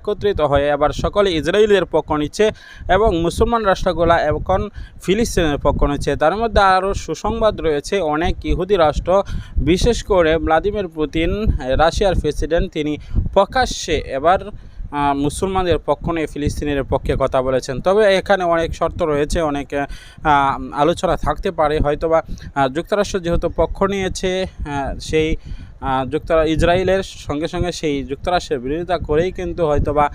একত্রিত হয়ে এবার সকলে ইসরায়েলের পক্ষ নিচ্ছে এবং মুসলমান রাষ্ট্রগুলা এখন ফিলিস্তিনের পক্ষ নিচ্ছে। তার মধ্যে আরও সুসংবাদ রয়েছে, অনেক ইহুদি রাষ্ট্র, বিশেষ করে ভ্লাদিমির পুতিন, রাশিয়ার প্রেসিডেন্ট, তিনি প্রকাশ্যে এবার মুসলমানদের পক্ষ নিয়ে ফিলিস্তিনের পক্ষে কথা বলেছেন। তবে এখানে অনেক শর্ত রয়েছে, অনেক আলোচনা থাকতে পারে। হয়তোবা যুক্তরাষ্ট্র যেহেতু পক্ষ নিয়েছে সেই যুক্তরা ইসরায়েলের সঙ্গে সঙ্গে সেই যুক্তরাষ্ট্রের বিরোধিতা করেই কিন্তু হয়তোবা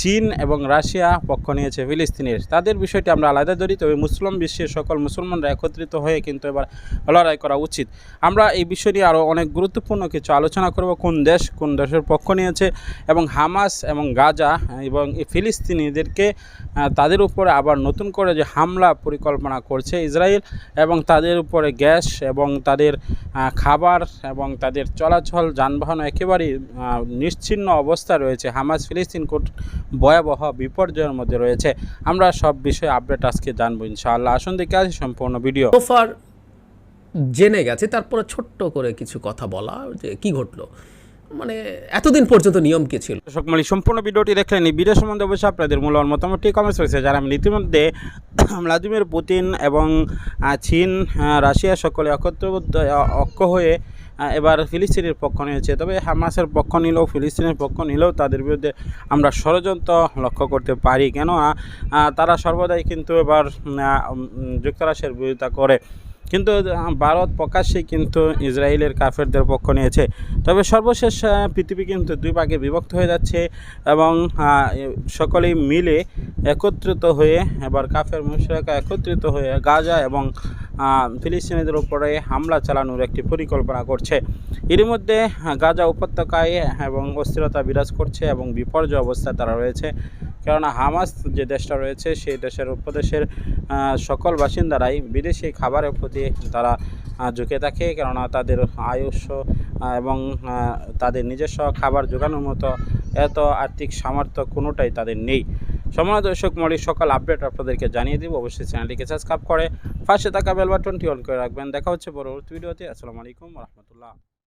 চীন এবং রাশিয়া পক্ষ নিয়েছে ফিলিস্তিনের। তাদের বিষয়টি আমরা আলাদা ধরি, তবে মুসলিম বিশ্বের সকল মুসলমানরা একত্রিত হয়ে কিন্তু এবার লড়াই করা উচিত। আমরা এই বিষয় নিয়ে আরও অনেক গুরুত্বপূর্ণ কিছু আলোচনা করব, কোন দেশ কোন দেশের পক্ষ নিয়েছে এবং হামাস এবং গাজা এবং ফিলিস্তিনিদেরকে তাদের উপরে আবার নতুন করে যে হামলা পরিকল্পনা করছে ইসরায়েল এবং তাদের উপরে গ্যাস এবং তাদের খাবার এবং তাদের চলাচল যানবাহন একেবারেই আহ, নিশ্চিহ্ন অবস্থা রয়েছে। হামাস ফিলিস্তিন কোট ভয়াবহ বিপর্যয়ের মধ্যে রয়েছে। আমরা সব বিষয়ে আপডেট আজকে জানব ইনশাআল্লাহ। আসুন দেখে আসি সম্পূর্ণ ভিডিও সোফার জেনে গেছে তারপরে ছোট্ট করে কিছু কথা বলা যে কি ঘটলো? মানে এতদিন পর্যন্ত নিয়ম কি ছিল? দর্শক মানে সম্পূর্ণ ভিডিওটি দেখলেন এই ভিডিও সম্বন্ধে অবশ্যই আপনাদের মূল্যবান মতামতটি কমেন্টস রয়েছে। যারা আমি ইতিমধ্যে ভ্লাদিমির পুতিন এবং চীন রাশিয়া সকলে আহ, ঐক্য হয়ে এবার ফিলিস্তিনের পক্ষ নিয়েছে। তবে হামাসের পক্ষ নিলেও, ফিলিস্তিনের পক্ষ নিলেও তাদের বিরুদ্ধে আমরা ষড়যন্ত্র লক্ষ্য করতে পারি। কেননা তারা সর্বদাই কিন্তু এবার যুক্তরাষ্ট্রের বিরোধিতা করে। কিন্তু ভারত প্রকাশ্যে কিন্তু ইসরায়েলের কাফেরদের পক্ষ নিয়েছে। তবে সর্বশেষ পৃথিবী কিন্তু দুই ভাগে বিভক্ত হয়ে যাচ্ছে এবং সকলেই মিলে একত্রিত হয়ে এবার কাফের মুশরিকা একত্রিত হয়ে গাজা এবং ফিলিস্তিনিদের উপরে হামলা চালানোর একটি পরিকল্পনা করছে। এর মধ্যে গাজা উপত্যকায় এবং অস্থিরতা বিরাজ করছে এবং বিপর্যয় অবস্থায় তারা রয়েছে। কেননা হামাস যে দেশটা রয়েছে সেই দেশের উপদেশের সকল বাসিন্দারাই বিদেশি খাবারের প্রতি তারা ঝুঁকে থাকে। কেননা তাদের আয়ুষ আহ, এবং তাদের নিজস্ব খাবার জোগানোর মতো এত আর্থিক সামর্থ্য কোনোটাই তাদের নেই। সময় দর্শক মরি সকাল আপডেট আপনাদেরকে জানিয়ে দিব। অবশ্যই চ্যানেলটিকে সাবস্ক্রাইব করে পাশে থাকা বেল বাটনটি অন করে রাখবেন। দেখা হচ্ছে পরবর্তী ভিডিওতে। আসসালামু আলাইকুম রহমতুল্লাহ।